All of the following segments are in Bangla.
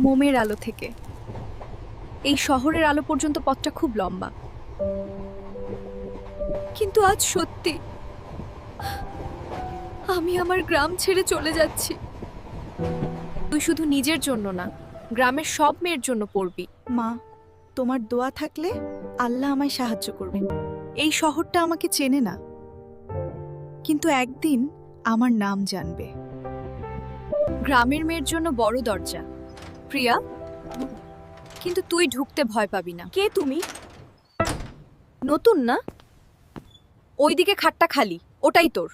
মোমের আলো থেকে। এই শহরের আলো পর্যন্ত পথটা খুব লম্বা। কিন্তু আজ সত্যি আমি আমার গ্রাম ছেড়ে চলে যাচ্ছি। তুই শুধু নিজের জন্য না গ্রামের সব মেয়ের জন্য পড়বি। মা তোমার দোয়া থাকলে আল্লাহ আমায় সাহায্য করবে। এই শহরটা আমাকে চেনে না। কিন্তু একদিন আমার নাম জানবে। গ্রামের মেয়ের জন্য বড় দরজা। প্রিয়া কিন্তু তুই ঢুকতে ভয় পাবি না। কে তুমি? নতুন না? ওইদিকে খাটটা খালি ওটাই তোর।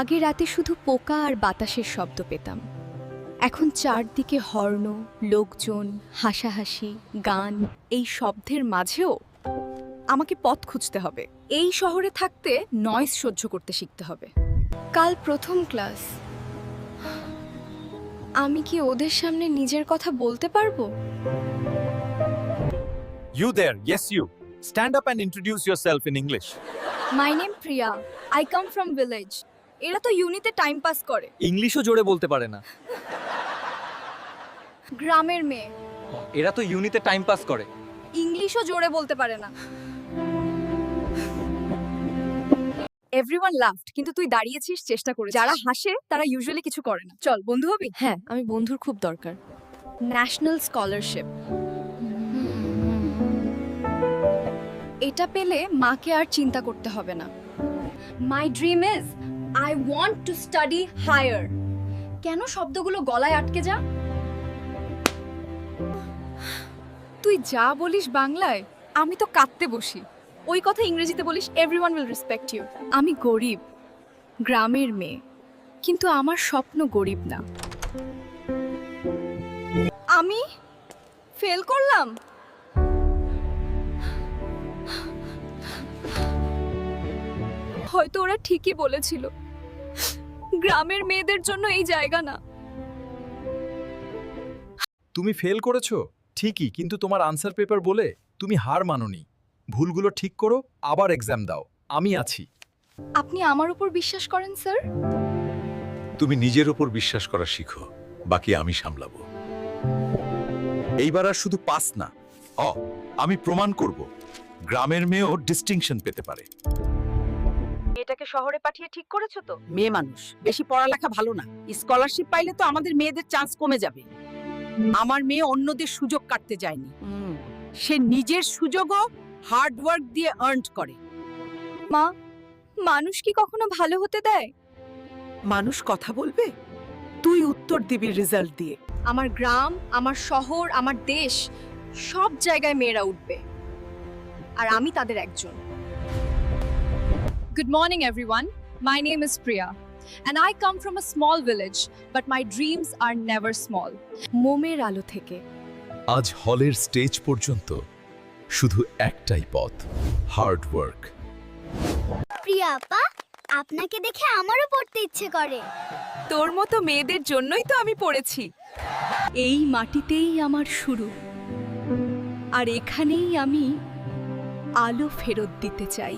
আগে রাতে শুধু পোকা আর বাতাসের শব্দ পেতাম। এখন চারদিকে হর্ন লোকজন হাসাহাসি গান এই শব্দের মাঝেও আমাকে পথ খুঁজতে হবে। এই শহরে থাকতে নয়েজ সহ্য করতে শিখতে হবে। কাল প্রথম ক্লাস আমি কি ওদের সামনে নিজের কথা বলতে পারব? You there, yes, you. Stand up and introduce yourself in English. My name Priya I come from village এরা তো ইউনিতে টাইম পাস করে। ইংলিশও জোরে বলতে পারে না। গ্রামের মেয়ে। এরা তো ইউনিতে টাইম পাস করে। ইংলিশও জোরে বলতে পারে না। এভরিওয়ান লাফট কিন্তু তুই দাঁড়িয়েছিস চেষ্টা করে। যারা হাসে তারা ইউজুয়ালি কিছু করে না। চল বন্ধু হবি? হ্যাঁ আমি বন্ধুর খুব দরকার। ন্যাশনাল স্কলারশিপ এটা পেলে মাকে আর চিন্তা করতে হবে না। My dream is I want to study higher কেন শব্দগুলো গলায় আটকে যা তুই যা বলিস বাংলায় আমি তো কাঁদতে বসি। ওই কথা ইংরেজিতে বলিস এভরিওয়ান উইল রেসপেক্ট ইউ আমি গরিব গ্রামের মেয়ে কিন্তু আমার স্বপ্ন গরিব না। আমি ফেল করলাম? হয়তো ওরা ঠিকই বলেছিল গ্রামের মেয়েদের জন্য এই জায়গা না। তুমি ফেল করেছ? ঠিকই কিন্তু তোমার আনসার পেপার বলে তুমি হার মানোনি। ভুলগুলো ঠিক করো আবার এক্সাম দাও। আমি আছি। আপনি আমার উপর বিশ্বাস করেন স্যার? তুমি নিজের ওপর বিশ্বাস করা শিখো বাকি আমি সামলাবো। এইবার আর শুধু পাস না অ আমি প্রমাণ করব গ্রামের মেয়েও ডিস্টিংশন পেতে পারে। এটাকে শহরে পাঠিয়ে ঠিক করেছ তো? মেয়ে মানুষ বেশি পড়ালেখা ভালো না। স্কলারশিপ পাইলে তো আমাদের মেয়েদের চান্স কমে যাবে। আমার মেয়ে অন্যদের সুযোগ কাটতে যায়নি। সে নিজের সুযোগও হার্ড ওয়ার্ক দিয়ে আর্ন করে। মা মানুষ কি কখনো ভালো হতে দেয়? মানুষ কথা বলবে? তুই উত্তর দিবি রেজাল্ট দিয়ে। আমার গ্রাম আমার শহর আমার দেশ সব জায়গায় মেয়েরা উঠবে। আর আমি তাদের একজন। Good morning everyone my name is Priya and I come from a small village but my dreams are never small মোমের আলো থেকে। আজ হলের স্টেজ পর্যন্ত শুধু একটাই পথ হার্ড ওয়ার্ক প্রিয়া আপা আপনাকে দেখে আমারও পড়তে ইচ্ছে করে। তোর মতো মেয়েদের জন্যই তো আমি পড়েছি। এই মাটিতেই আমার শুরু। আর এখানেই আমি আলো ফেরত দিতে চাই।